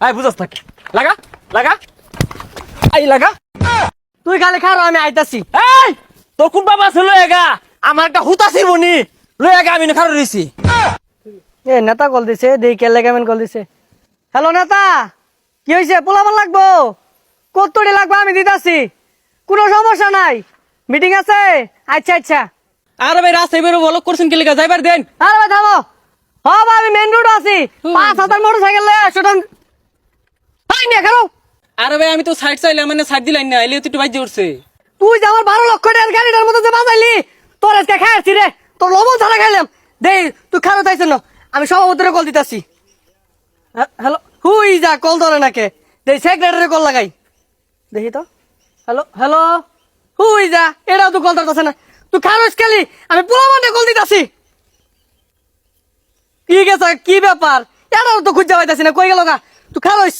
I বুঝাস নাকি? লাগা? লাগা? আই লাগা? তুই খালি খারো আমি আইতাছি। এই তোর কোন বাবা আছে লয়ে গা আমার একটা হুতাসি বনি। লয়ে গা আমি খারো রইছি এ নেতা কল দিছে দেই কেলে কেমন কল দিছে। হ্যালো নেতা কি হয়েছে পোলাবার লাগবো? কত্তরি লাগবে? আমি দিতাছি। কোনো সমস্যা নাই। মিটিং আছে? আচ্ছা আচ্ছা। আরে ভাই রাস্তায় বেরো বলক করছেন কি লেগা যাইবার দেন। আরে ভাই থামো। হ্যাঁ ভাই, আমি মেন রোড আছি। পাঁচ হাজার মোটর সাইকেল লয়ে একশো আরে ভাই আমি তো সাইড চাইলাম মানে সাইড দিলাই না এলে তুই উঠছে। তুই যে আমার বারো লক্ষ টাকার গাড়িটার মধ্যে যে বাজাইলি তোর আজকে খাইছি রে। তোর লবণ ছাড়া খাইলাম। দেই তুই খারো তাইছ না। আমি সভাপতিরে কল দিতাছি। হ্যালো হুই যা কল ধরে নাকে দেই সেক্রেটারি কল লাগাই। দেখি তো। হ্যালো হ্যালো হুই যা এটাও তো কল ধরতেছে না। তুই খারোস খালি? আমি পোলা মাঠে কল দিতাছি। কি গেছে কি ব্যাপার? এটাও তো খুঁজে পাইতাছি না। কই গেল গা? তুই খারোস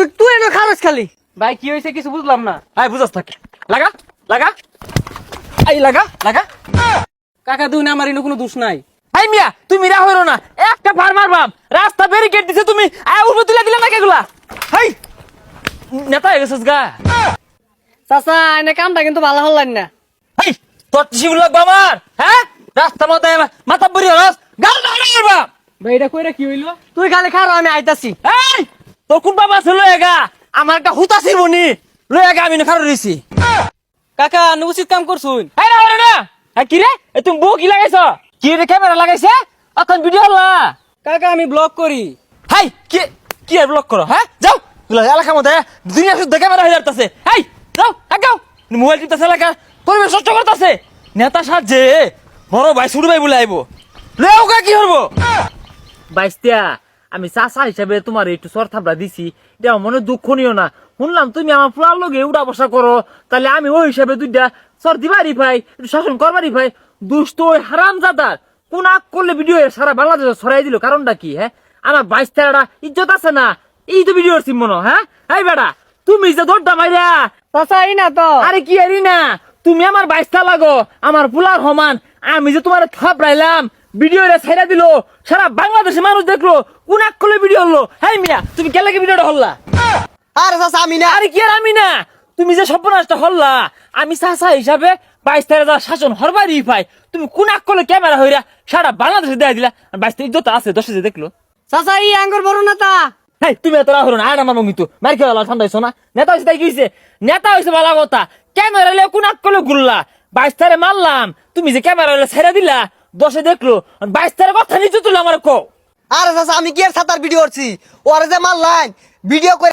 তুই তুই এনে খারোস খালি। ভাই কি হয়েছে কিছু বুঝলাম না। বুঝাস নাকি লাগা লাগা। আই লাগা লাগা। কাকা দুই না কোনো দোষ নাই। আই মিয়া তুমি রা হইরো না। একটা মারবাম রাস্তা ব্যারিকেড দিছে তুমি আয় উঠবো তুলে দিলে না কেগুলা হাই! নেতা হয়ে গেছিস গা। চাচা এনে কামটা কিন্তু ভালো হল না। হাই তোর শিব লাগবো আমার হ্যাঁ? রাস্তা মতো মাথা বুড়ি হরস গাল না মারবা ভাই এটা কইরা কি হইল? তুই খালি খারো আমি আইতাছি। এই তোর কোন বাবা আছে লয়ে গা। আমার একটা হুতাসি বনি লয়ে গা আমি না খারো রইছি কাকা নু উচিত কাম করছুন। এই না ওরে না। হ্যাঁ কি রে? এ তুমি বউ কি লাগাইছ? কি রে ক্যামেরা লাগাইছে? এখন ভিডিও হলা। কাকা আমি ব্লগ করি। হাই কি কি আর ব্লগ করো হ্যাঁ? যাও। এলাকার মধ্যে দুনিয়া শুদ্ধ ক্যামেরা হয়ে যাচ্ছে হাই যাও আগাও মোবাইল টিপতেছে এলাকা পরিবেশ নষ্ট করতেছে। নেতা সাজে বড় ভাই শুরু ভাই বলে আইবো। লেও কা কি হব বাইস্তিয়া আমি চাচা হিসাবে তোমার একটু সর থাপড়া দিছি। এটা আমার মনে দুঃখ নিও না। শুনলাম তুমি আমার ফুলার লগে উড়া বসা করো। তাহলে আমি ওই হিসাবে দুইটা সর দিবারই ভাই একটু শাসন করবারই ভাই। দুষ্ট ওই হারাম জাদার কোন আগ করলে ভিডিও সারা বাংলাদেশে ছড়াই দিল কারণটা কি হ্যাঁ? আমার বাইস্তারা ইজ্জত আছে না? এই তো ভিডিওর সিমন হ্যাঁ এই বেড়া তুমি যে দৌড়টা মাইরা। চাচা এই না তো। আরে কি আরি না? তুমি আমার বাইশটা লাগো আমার পুলার সমান। আমি যে তোমার থাপড়াইলাম ভিডিও রে ছাইরা দিল সারা বাংলাদেশে মানুষ দেখল কোন এক কলে ভিডিও হলো। হ্যাঁ মিয়া তুমি লাগে ভিডিওটা হল্লা? আরে চাচা আমি না। আরে কি আর আমি না? তুমি যে সর্বনাশটা হল্লা আমি চাষা হিসাবে বাইশ তেরো হাজার শাসন হরবারই পাই। তুমি কোন এক কলে ক্যামেরা হইরা সারা বাংলাদেশে দেয়া দিলা? আর বাইশ তেরো ইজ্জত আছে দশে যে দেখল। চাচা এই আঙ্গুর বড় নেতা। হেই তুমি এত রাহুল না আর আমার মঙ্গিতু মার খেয়ে গেল ঠান্ডা হইছো না। নেতা হয়েছে তাই কি হয়েছে নেতা হয়েছে ভালো কথা। ক্যামেরা লে কোন করলে ঘুরলা। বাইশ তারে মারলাম। তুমি যে ক্যামেরা ছেড়ে দিলা দশে দেখল বাইশ তারিখ কথা নিচে তুলো আমার কো আর আমি কি আর সাতার ভিডিও করছি? ওরে যে মারলাম ভিডিও